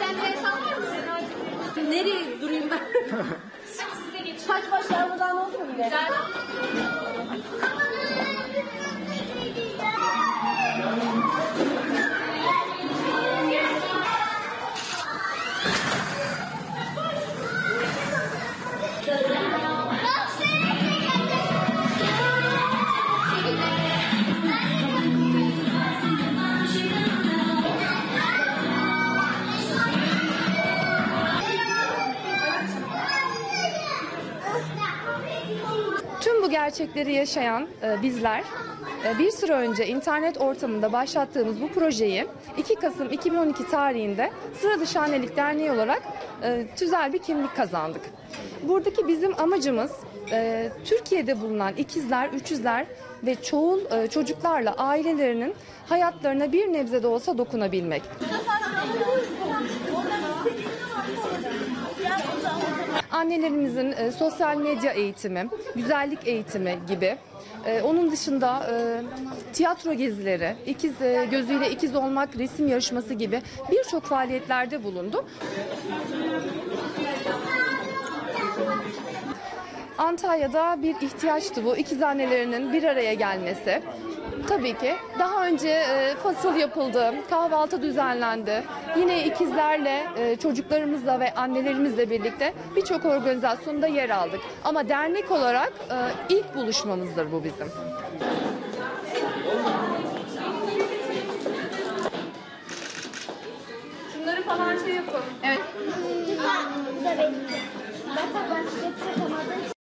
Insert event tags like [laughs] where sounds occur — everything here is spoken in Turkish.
güzel bir el sallar mısın? Nereye durayım ben? Size [laughs] geçeyim. Saç başlarımdan oldu mu? Güzel. Gerçekleri yaşayan e, bizler e, bir süre önce internet ortamında başlattığımız bu projeyi 2 Kasım 2012 tarihinde Sıra Dışı Annelik Derneği olarak e, tüzel bir kimlik kazandık. Buradaki bizim amacımız e, Türkiye'de bulunan ikizler, üçüzler ve çoğul e, çocuklarla ailelerinin hayatlarına bir nebze de olsa dokunabilmek. Annelerimizin e, sosyal medya eğitimi, güzellik eğitimi gibi. E, onun dışında e, tiyatro gezileri, ikiz e, gözüyle ikiz olmak resim yarışması gibi birçok faaliyetlerde bulundu. Antalya'da bir ihtiyaçtı bu ikiz annelerinin bir araya gelmesi. Tabii ki daha önce e, fasıl yapıldı, kahvaltı düzenlendi. Yine ikizlerle, e, çocuklarımızla ve annelerimizle birlikte birçok organizasyonda yer aldık. Ama dernek olarak e, ilk buluşmamızdır bu bizim. Şunları falan şey yapın. Evet. Zaten çıkamadığım